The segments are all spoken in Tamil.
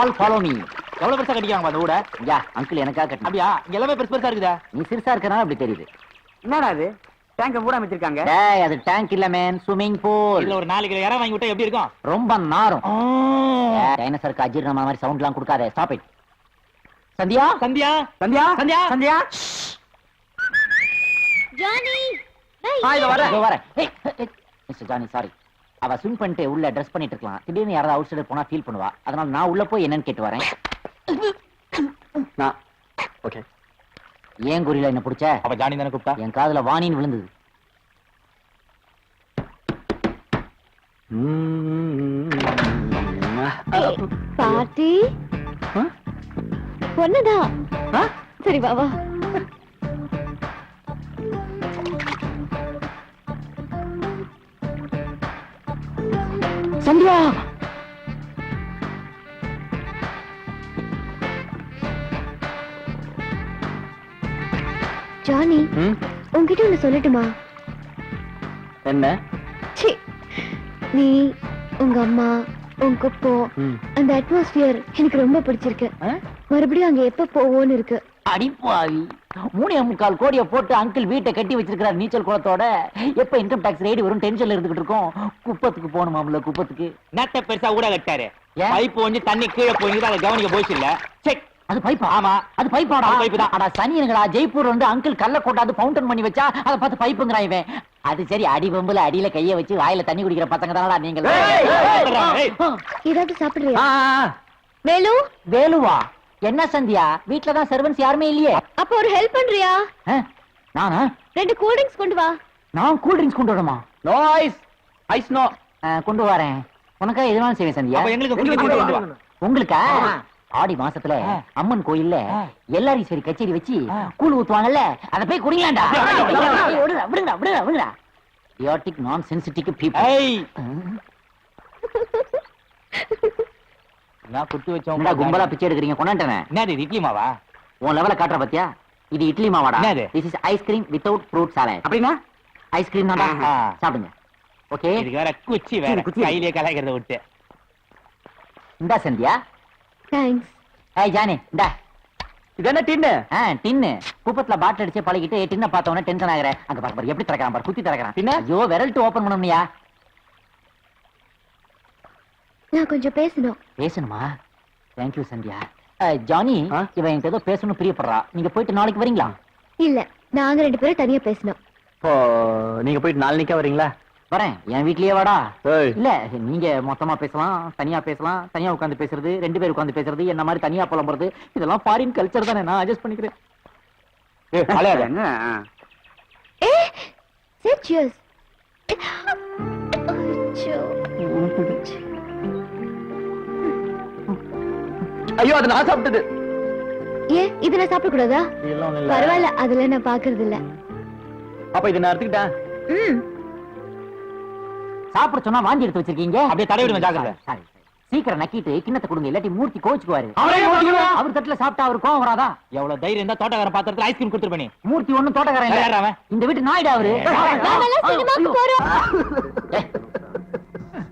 ஆல் ஃபாலோ மீ எவ்வளவு பெருசா கட்டிக்காங்க அந்த ஊட யா அங்கிள் எனக்காக கட்டணும் அப்படியா? இங்க எல்லாமே பெருசு பெருசா இருக்குதா. நீ சிறுசா இருக்கனால அப்படி தெரியுது. என்னடா அது டேங்க பூரா வச்சிருக்காங்க டேய் அது டேங்க் இல்ல மேன் ஸ்விம்மிங் பூல் இதுல ஒரு நாலு கிலோ இடம் வாங்கி விட்டா எப்படி இருக்கும்? ரொம்ப நாரும். டைனோசருக்கு அஜீரணமா மாதிரி சவுண்ட்லாம் கொடுக்காத. Stop it Sandhya? Sandhya? Sandhya? Sandhya? Sandhya? Johnny. இதோ வரேன். ஏய், ஏய், மிஸ்டர் ஜானி சாரி அவ ஸ்விம் பண்ணிட்டு உள்ள ட்ரெஸ் பண்ணிட்டு இருக்கலாம். திடீர்னு யாராவது அவுட் சைடு போனா ஃபீல் பண்ணுவா. அதனால நான் உள்ள போய் என்னன்னு கேட்டு வரேன். நான் ஓகே ஏன் குறியில என்ன பிடிச்ச? அப்ப ஜானி தானே கூப்பிட்டா? என் காதுல வாணின்னு விழுந்தது. பாட்டி. பொண்ணுதான். சரி வா. சந்தியா! ஜானி உன்கிட்ட ஒண்ணு சொல்லட்டுமா? என்ன? நீ உங்க அம்மா உன் குப்பம் ம். அந்த அட்மாஸ்பியர் எனக்கு ரொம்ப பிடிச்சிருக்கு. மறுபடியும் அங்க எப்ப போவோன்னு இருக்கு. அடிப்பாவி. மூணே முக்கால் கோடியை போட்டு அங்கிள் வீட்டை கட்டி வச்சிருக்கிறார் நீச்சல் குளத்தோட. எப்ப இன்கம் டாக்ஸ் ரேடி வரும்? டென்ஷன்ல இருந்துகிட்டு இருக்கோம். குப்பத்துக்கு போகணுமாம்ல குப்பத்துக்கு? நட்ட பெருசா ஊட கட்டாரு ஏன்? பைப் கொஞ்சம் தண்ணி கீழே போய் அதை கவனிக்க போச்சு இல்ல? செக் அது பைப்பா? ஆமா. அது பைப்பாடா? பைப்பு தான். அடா சனியனுங்களா ஜெய்ப்பூர் வந்து அங்கிள் கல்ல கொண்டாந்து ஃபவுண்டன் பண்ணி வச்சா அதை பார்த்து பைப்புங்கிறான் இவன். அது சரி அடி பம்புல அடியில கைய வச்சு வாயில தண்ணி குடிக்கிற பசங்க தானடா ஏய். ஏதாவது சாப்பிடுறியா. வேலு? வேலுவா? என்ன சந்தியா? வீட்ல தான் சர்வன்ஸ் யாருமே இல்லையே. அப்ப ஒரு ஹெல்ப் பண்றியா? நானா? ரெண்டு கூல் ட்ரிங்க்ஸ் கொண்டு வா. நான் கூல் ட்ரிங்க்ஸ் கொண்டு வரணுமா? நோ ஐஸ் ஐஸ் நோ கொண்டு வரேன். உனக்கா எதுனாலும் செய்வேன் சந்தியா. அப்ப எங்களுக்கு. உங்களுக்கா? ஆடி மாசத்துல. அம்மன் கோயில்ல ஆ. எல்லாரும் சரி கச்சேரி வச்சு. கூழ் ஊத்துவாங்கல்ல அத போய் குடிங்களாண்டா? விடுடா விடுடா இடியாட்டிக் நான் சென்சிட்டிவ் பீப்பிள் நான் குத்து வச்சோம் கும்பலா பிச்சை எடுக்கிறீங்க? கொண்டாட்டனே என்னது இது இட்லி மாவா? உன் லெவல காட்டுற பாத்தியா? இது இட்லி மாவாடா. என்னது? This is ice cream without fruit salad அப்படின்னா? ஐஸ்கிரீம் தான். சாப்பிடுங்க. ஓகே இதுக்கு வேற குச்சி வேற. குச்சி. கையிலே கலாய்க்கிறத விட்டு. இந்தா சந்தியா. தேங்க்ஸ் ஏய் ஜானி. இந்தா. இது என்ன டின்னு ஆ டின்னு குப்பத்துல பாட்டில் அடிச்சு பழகிட்டு டின்ன பார்த்த உடனே டென்ஷன் ஆகுற. அங்க பாரு பாரு எப்படி திறக்கிறான் பாரு குத்தி திறக்கிறான். பின்ன? ஐயோ விரல்ட்டு ஓபன் பண்ணணும்யா நான் கொஞ்சம் பேசணும். பேசணுமா? Thank you Sandhya. ஜானி? இவன் என்கிட்ட ஏதோ பேசணும் பிரியப்படுறா. நீங்க போயிட்டு நாளைக்கு வரீங்களா? இல்ல நாங்க ரெண்டு பேரும் தனியா பேசணும். இப்போ நீங்க போயிட்டு நாளைக்கா வரீங்களா? வரேன். என் வீட்லயே வாடா. இல்ல நீங்க மொத்தமா பேசலாம் தனியா பேசலாம் தனியா உட்கார்ந்து பேசுறது ரெண்டு பேர் உட்கார்ந்து பேசுறது என்ன மாதிரி தனியா புலம்புறது இதெல்லாம் ஃபாரின் கல்ச்சர் தானே நான் அட்ஜஸ்ட் பண்ணிக்கிறேன். ஏ ஐயோ அது நான் சாப்பிட்டது. ஏன்? இது நான் சாப்பிட கூடாதா இதெல்லாம் ஒண்ணும் இல்ல. பரவாயில்ல அதுல நான் பாக்குறது இல்ல அப்ப இதை நான் எடுத்துக்கிட்டேன். ம். சாப்பிட சொன்னா வாந்தி எடுத்து வச்சிருக்கீங்க? அப்படியே தடவி விடுங்க, ஜாக்கிரதை. சீக்கிரம் நக்கிட்டு கிண்ணத்தை கொடுங்க இல்லாட்டி மூர்த்தி கோச்சுக்குவாரு அவரே தட்டுல சாப்பிட்டா அவர் கோவம் வராதா? எவ்வளவு தைரியம் இருந்தா தோட்டக்கார பாத்திரத்துல ஐஸ்கிரீம் கொடுத்துரு பண்ணி மூர்த்தி ஒண்ணும் தோட்டக்காரன் யார் இல்ல அவன்? இந்த வீட்டு நாயுடா அவரு.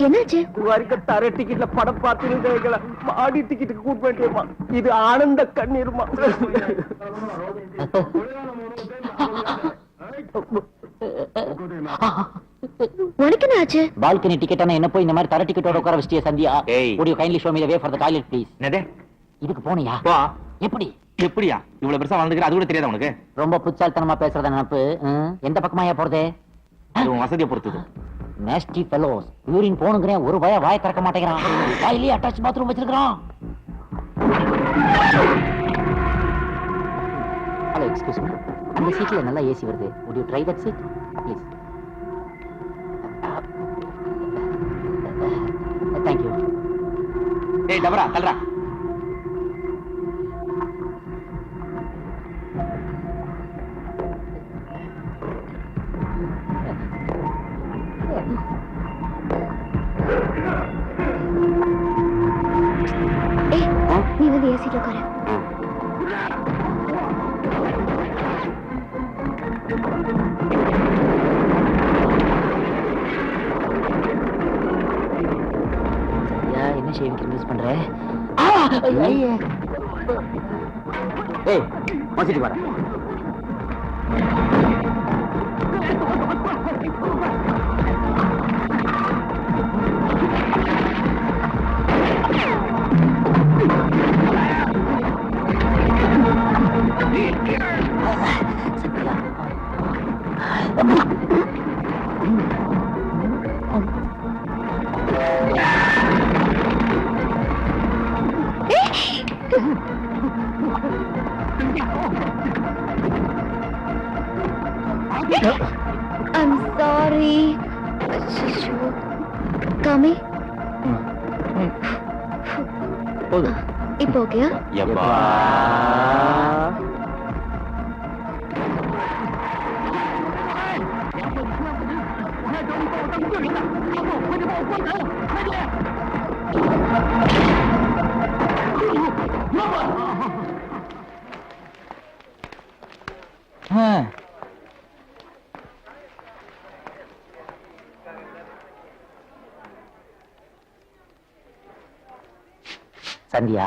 என்னாச்சு? வரைக்கும் தர டிக்கெட்ல படம் பார்த்து மாடி டிக்கெட்டுக்கு கூட்டு வேண்டியமா இது ஆனந்த கண்ணீர்மா. உனக்கு என்ன ஆச்சு? பால்கனி டிக்கெட் என்ன போய் இந்த மாதிரி தர டிக்கெட்டோட உட்கார வச்சிட்டியா சந்தியா? the toilet please. என்னது? இதுக்கு போனியா? போ. எப்படி? எப்படியா? இவ்வளவு பெருசா வளர்ந்துக்கிற அது கூட தெரியாத உனக்கு? ரொம்ப புச்சால்தனமா பேசுறத நினப்பு ம், எந்த பக்கமாயா போறது? அது உன் வசதியை பொறுத்தது. நேஸ்டி ஃபெலோஸ் யூரின் போனுங்கிறேன் ஒரு பய வாய திறக்க மாட்டேங்கிறான். வாயிலே அட்டாச் பாத்ரூம் வச்சிருக்கிறான். ஹலோ எக்ஸ்கியூஸ் மீ அந்த சீட்ல நல்லா ஏசி வருது. Would you try that seat please thank you ஏய் டபரா தல்றா வாய்ப்பு எனக்கு யூஸ் பண்ற? ஏய் மசிட்டு வர ಹೋಗ್ಯಾ ಯಪ್ಪಾ ಸಂಧ್ಯಾ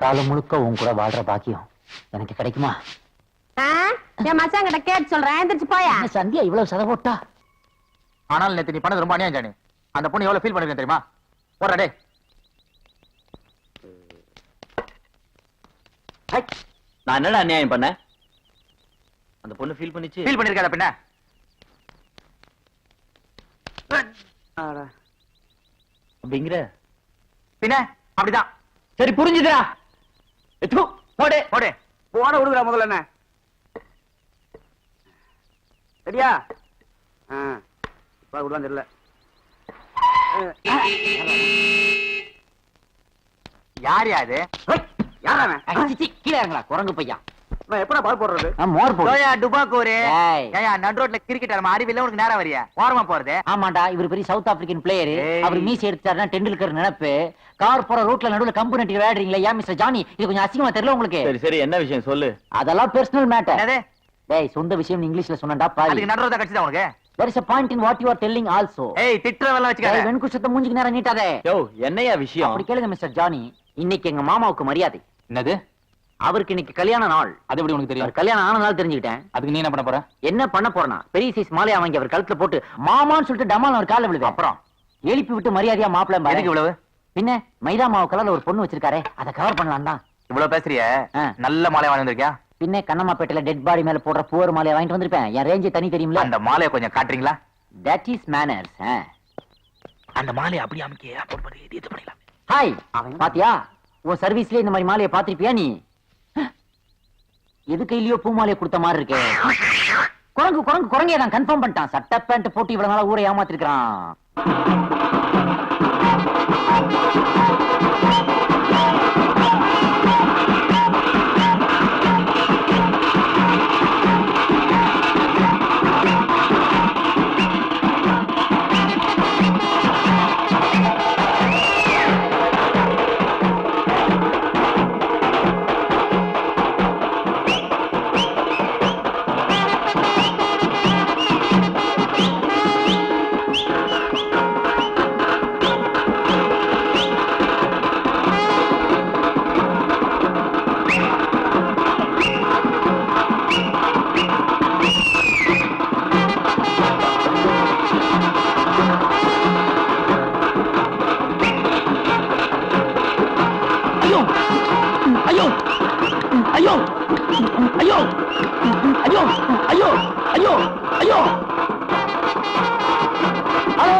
காலம் முழுக்க உன் கூட வாழ்ற பாக்கியம் எனக்கு கிடைக்குமா? ஆ? என் மச்சான் கிட்ட கேட்டு சொல்றேன். எந்திரிச்சு போயா? என்ன சந்தியா இவ்வளவு சதை போட்டா? ஆனால் நேத்து நீ பண்ணது ரொம்ப அநியாயம் ஜானி. அந்த பொண்ணு எவ்வளவு ஃபீல் பண்ணிருக்கேன் தெரியுமா? நான் என்னடா அநியாயம் பண்ணேன்? அந்த பொண்ணு ஃபீல் பண்ணிச்சு. ஃபீல் பண்ணிருக்காத பின்ன. அப்படிங்கிற? பின்ன அப்படிதான். சரி புரிஞ்சுதுடா. எத்து போடு. போடு. போன விடுங்கடா முதல்ல என்ன? சரியா? இப்ப விடுவான் தெரியல. யார் யாது யாரா சிச்சி, கீழே இறங்கலாம் குரங்கு பையா நான் எப்படா பால் போடுறது? நான் மோர் போடு. சோயா டுபாக்கூரு ஏய். ஏயா நடு ரோட்ல கிரிக்கெட் ஆரம்ப அறிவில்ல உனக்கு நேரம் வரியா? ஓரமா போறது. ஆமாண்டா இவர் பெரிய சவுத் ஆப்பிரிக்கன் பிளேயர் ஏய். அவர் மீசி எடுத்தாருன்னா டெண்டுல்கர் நினைப்பு. கார் போற ரூட்ல நடுவுல கம்பு நட்டி விளையாடுறீங்களா ஏன் மிஸ்டர் ஜானி? இது கொஞ்சம் அசிங்கமா தெரியல உங்களுக்கு? சரி சரி என்ன விஷயம் சொல்லு? அதெல்லாம் பர்சனல் மேட்டர் என்னது? டேய் சொந்த விஷயம் இங்கிலீஷ்ல சொன்னடா பாரு அதுக்கு நடு ரோட்டா கட்சி உனக்கு? There is a point in what you are telling also. ஏய் திட்டுறவெல்லாம் டேய் வச்சுக்காத வெண்குஷத்தை மூஞ்சிக்கு நேரம் நீட்டாதே. யோ என்னையா விஷயம்? அப்படி கேளுங்க மிஸ்டர் ஜானி. இன்னைக்கு எங்க மாமாவுக்கு மரியாதை. என்னது? அவருக்கு இன்னைக்கு கல்யாண நாள். அது எப்படி உனக்கு அவர் கல்யாணம் ஆன நாள் தெரிஞ்சுக்கிட்டேன். அதுக்கு நீ என்ன பண்ண போற? என்ன பண்ண போறனா பெரிய சைஸ் மாலையா வாங்கி அவர் கழுத்துல போட்டு மாமான்னு சொல்லிட்டு டமால் அவர் கால விழுது அப்புறம்? எழுப்பி விட்டு மரியாதையா மாப்பிள்ள எதுக்கு இவ்வளவு? பின்ன மைதா மாவு கலர்ல ஒரு பொண்ணு வச்சிருக்காரே அதை கவர் பண்ணலாம் தான். இவ்வளவு பேசுறிய. நல்ல மாலை வாங்கி வந்திருக்கியா? பின்ன கண்ணம்மாப்பேட்டையில டெட் பாடி மேல போடுற புவர் மாலையை வாங்கிட்டு வந்திருப்பேன். என் ரேஞ்சு தனி தெரியும்ல. அந்த மாலையை கொஞ்சம் காட்டுறீங்களா? தட் இஸ் மேனர்ஸ் அந்த மாலையை அப்படியே அமைக்க ஹாய் பாத்தியா? உன் சர்வீஸ்ல இந்த மாதிரி மாலையை பாத்திருப்பியா நீ? எது கையிலயோ பூமாலையை கொடுத்த மாதிரி இருக்கே. குரங்கு குரங்கு குரங்கே நான் கன்ஃபார்ம் பண்ணிட்டான். சட்டை பேண்ட் போட்டு இவ்வளவு நாளா ஊரை ஏமாத்திருக்கிறான். ஐயோ ஐயோ ஐயோ ஐயோ ஐயோ ஐயோ hello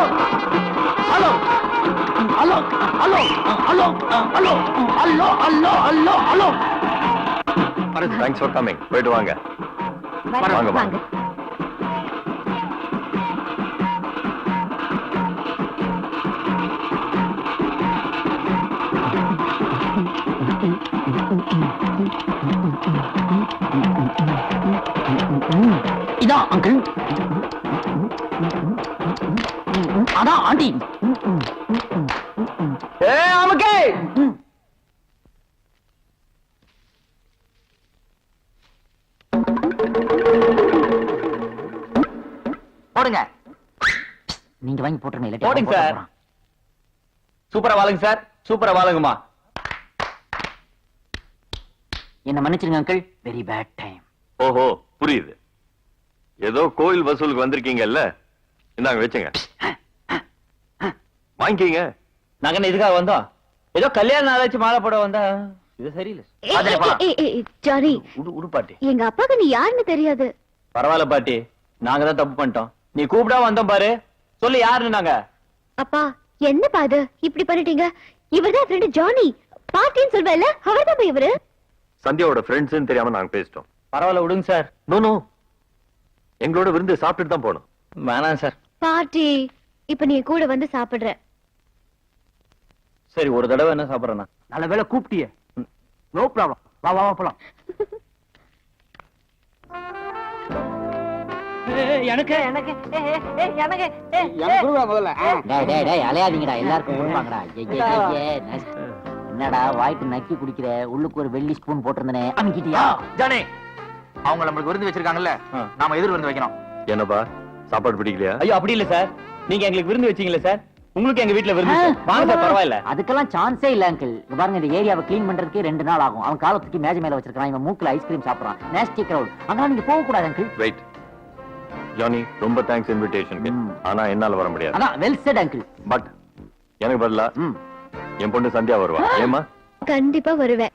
hello hello hello hello hello hello hello hello hello thanks for coming போயிட்டு வாங்க வாங்க, வாங்க. இதான் அங்கிள் அதான் ஆண்டி. ஏ அமுக்கே! போடுங்க. நீங்க வாங்கி போட்டுருங்க போடுங்க சார். சூப்பரா வாழுங்க சார். சூப்பரா வாழுங்கம்மா. என்ன மன்னிச்சிருங்க அங்கிள் வெரி பேட் டைம் ஓஹோ புரியுது. ஏதோ கோயில் வசூலுக்கு வந்திருக்கீங்கல்ல? இந்தாங்க வச்சுங்க. வாங்கிக்கீங்க. நாங்க என்ன இதுக்காக வந்தோம்? ஏதோ கல்யாண நாளாச்சு மாலை போட வந்தா? இது சரியில்லை. உடு பாட்டி. எங்க அப்பாக்கு நீ யாருன்னு தெரியாது. பரவாயில்ல பாட்டி. நாங்க தான் தப்பு பண்ணிட்டோம். நீ கூப்பிடா வந்தோம் பாரு. சொல்லு யாருன்னு நாங்க? அப்பா என்னப்பா இது இப்படி பண்ணிட்டீங்க? இவர்தான் ஃப்ரெண்டு ஜானி. பாட்டின்னு சொல்வேல அவர்தான் இவரு? சந்தியாவோட ஃப்ரெண்ட்ஸ்னு தெரியாம நாங்க பேசிட்டோம். பரவாயில்ல விடுங்க சார். நோ நோ எங்களோட விருந்து சாப்பிட்டுட்டு தான் போனோம். வேணாம் சார். பாட்டி இப்ப நீ கூட வந்து சாப்பிடுற. சரி ஒரு தடவை என்ன சாப்பிடுறேன்னா? நல்ல வேலை கூப்பிட்டியே. நோ ப்ராப்ளம் வா வா வா போலாம். எனக்கு எனக்கு. எனக்கு. முதல்ல. டேய் டேய் டேய் அலையாதீங்கடா. எல்லாருக்கும் கொடுப்பாங்கடா என்னடா வாய்க்கு நக்கி குடிக்கிற? உள்ளுக்கு ஒரு வெள்ளி ஸ்பூன் போட்டிருந்தனே. அமுக்கிட்டியா? ஜானே அவங்க நம்மளுக்கு விருந்து வச்சிருக்காங்கல்ல. நாம எதிர் விருந்து வைக்கணும். என்னப்பா சாப்பாடு பிடிக்கலையா? ஐயோ அப்படி இல்ல சார். நீங்க எங்களுக்கு விருந்து வச்சீங்களே சார். உங்களுக்கு எங்க வீட்ல விருந்து. வாங்க சார் பரவாயில்ல. அதுக்கெல்லாம் சான்ஸே இல்ல அங்கிள் இங்க பாருங்க இந்த ஏரியாவை க்ளீன் பண்றதுக்கு ரெண்டு நாள் ஆகும். அவன் காலத்துக்கு மேஜை மேல வச்சிருக்கான் இவன் மூக்குல ஐஸ்கிரீம் சாப்பிடுறான். நேஸ்டி கிரவுட் அங்கெல்லாம் நீங்க போக கூடாது அங்கிள் வெயிட் ஜானி ரொம்ப தேங்க்ஸ் இன்விடேஷனுக்கு. ஆனா என்னால வர முடியாது. அதான் வெல் செட் அங்கிள் பட் எனக்கு பதிலா என் பொண்ணு சந்தியா வருவா. ஏமா கண்டிப்பா வருவேன்.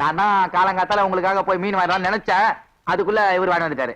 நான் தான் காலங்காத்தால உங்களுக்காக போய் மீன் வாங்கலாம்னு நினைச்சேன். அதுக்குள்ள இவர் வாங்கி வந்துட்டாரு.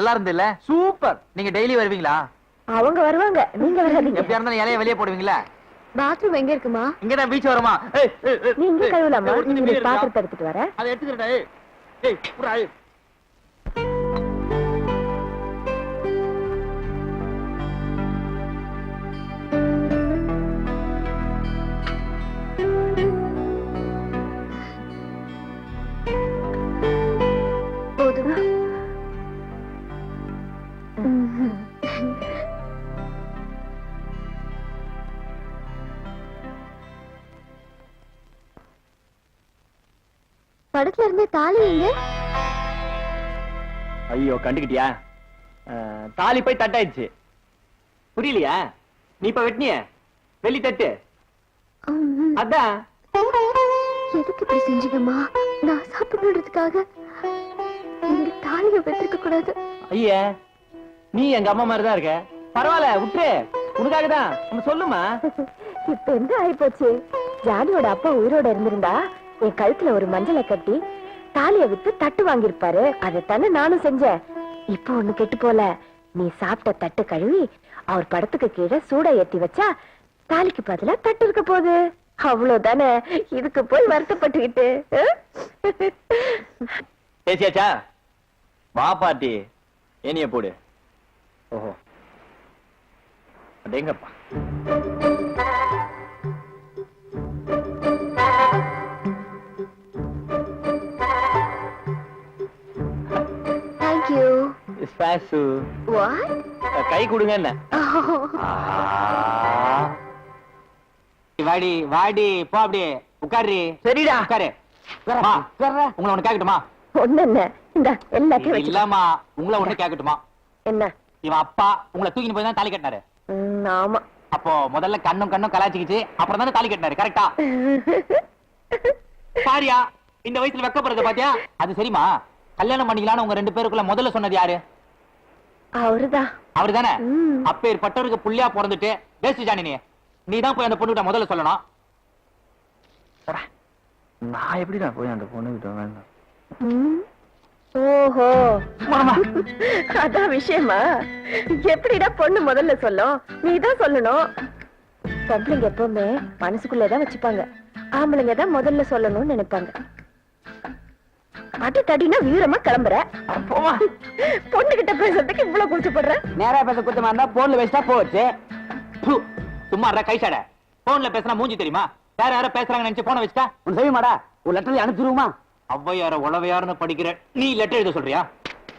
நல்லா இருந்துல்ல சூப்பர். நீங்க டெய்லி வருவீங்களா? அவங்க வருவாங்க. நீங்க வராதீங்க. எப்படியா இருந்தாலும் இலைய வெளியே போடுவீங்களா? பாத்ரூம் எங்க இருக்குமா? இங்கதான் பீச் வருமா? நீங்க ஏய், கழுவலாமா? இருடா. பாத்திரத்தை எடுத்துட்டு வரேன். அதை எடுத்துக்கிறேன்டா ஏய். ஏய். படத்துல இருந்து தாலி எங்க? ஐயோ கண்டுக்கிட்டியா தாலி போய் தட்டாயிடுச்சு. புரியலையா? நீ இப்ப வெட்டினிய? வெளி தட்டு. அதான். எதுக்கு இப்படி செஞ்சீங்கம்மா? நான் சாப்பிடுறதுக்காக நீங்க தாலிய வெட்டிருக்க கூடாது. ஐயா நீ எங்க அம்மா மாதிரி தான் இருக்க. பரவாயில்ல விட்டு உனக்காக தான் நம்ம சொல்லுமா? இப்ப என்ன ஆயிப்போச்சு? ஜானியோட அப்பா உயிரோட இருந்திருந்தா உன் கழுத்துல ஒரு மஞ்சளை கட்டி தாலிய வித்து தட்டு வாங்கியிருப்பாரு. அதைத்தானே நானும் செஞ்சேன். இப்போ ஒண்ணு கெட்டு போல. நீ சாப்பிட்ட தட்டு கழுவி அவர் படத்துக்கு கீழே சூட ஏத்தி வச்சா தாலிக்கு பதிலா தட்டு இருக்க போகுது. அவ்வளவுதானே. இதுக்கு போய் வருத்தப்பட்டுக்கிட்டு. பேசியாச்சா வா பாட்டி. ஏனிய போடு. ஓஹோ. அடேங்கப்பா. வாட் கை கொடுங்க என்ன. வாடி வாடி போ அப்படியே. உட்காரு. சரிடா. உட்காரு. உங்களை ஒண்ணு கேக்கட்டுமா? ஒண்ணு என்ன இந்த எல்லாத்தையும் இல்லம்மா உங்களை ஒண்ணு கேக்கட்டுமா? என்ன? இவன் அப்பா உங்களை தூக்கிட்டு போய் தான் தாலி கட்டினாரு. ஆமா. அப்போ முதல்ல கண்ணும் கண்ணும் கலாச்சிக்கிச்சு அப்புறம் தானே தாலி கட்டினாரு கரெக்டா சாரியா இந்த வயசுல வெக்கப்படுறது பாத்தியா? அது சரிமா கல்யாணம் பண்ணிக்கலாம்னு உங்க ரெண்டு பேருக்குள்ள முதல்ல சொன்னது யாரு? அவருதான். அவரு தானே ம். அப்பேற்பட்டவருக்கு புள்ளியா பிறந்துட்டு வேஸ்ட் ஜானி நீ தான் போய் அந்த பொண்ணுகிட்ட முதல்ல சொல்லணும். போடா. நான் எப்படிடா போய் அந்த பொண்ணு கிட்ட வேண்டாம். ஓஹோ. அதான் விஷயமா. எப்படிடா பொண்ணு முதல்ல சொல்லும்? நீதான் சொல்லணும். பொம்பளைங்க எப்பவுமே மனசுக்குள்ளதான் வச்சுப்பாங்க. ஆம்பளைங்க தான் முதல்ல சொல்லணும்னு நினைப்பாங்க. அடி தடினா வீரமா கிளம்புற. பொண்ணு கிட்ட பேசுறதுக்கு இவ்வளவு கூச்சப்படுற? நேரா பேச குத்தமா இருந்தா போன்ல வச்சுட்டா போச்சு. சும்மா கை சாட. போன்ல பேசினா மூஞ்சி தெரியுமா? வேற யாரோ பேசுறாங்க நினைச்சு போன வச்சுட்டா? உன் செய்யுமாடா ஒரு லெட்டர் அனுப்பிடுவோமா ஔவையார உளவையாருன்னு படிக்கிற. நீ லெட்டர் எழுத சொல்றியா?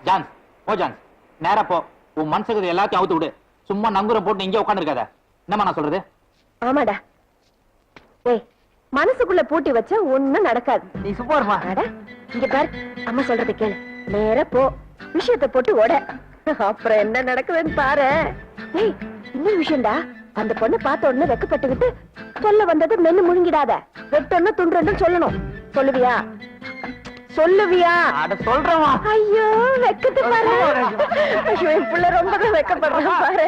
ஜான்ஸ் ஓ ஜான்ஸ். நேரா போ. உன் மனசுக்கு எல்லாத்தையும் அவுத்து விடு. சும்மா நங்குரம் போட்டு இங்கே உட்காந்து இருக்காத என்னம்மா நான் சொல்றது? ஆமாடா. ஏய் மனசுக்குள்ள பூட்டி வச்சா ஒண்ணும் நடக்காது. நீ சும்மா இங்க பாரு அம்மா சொல்றது கேளு. நேரா போ விஷயத்த போட்டு ஓட. அப்புறம் என்ன நடக்குதுன்னு பாரு. ஏய் இன்னொரு விஷயம்டா. அந்த பொண்ணு பார்த்த உடனே வெக்கப்பட்டுக்கிட்டு சொல்ல வந்தது மென்னு முழுங்கிடாத. வெட்டொன்னு துண்டு சொல்லணும். சொல்லுவியா? சொல்லுவியா? அட சொல்றேன் ஐயோ வெக்கத்து பாரு. ஐயோ என் புள்ள ரொம்ப வெக்கப்படுறான் பாரு.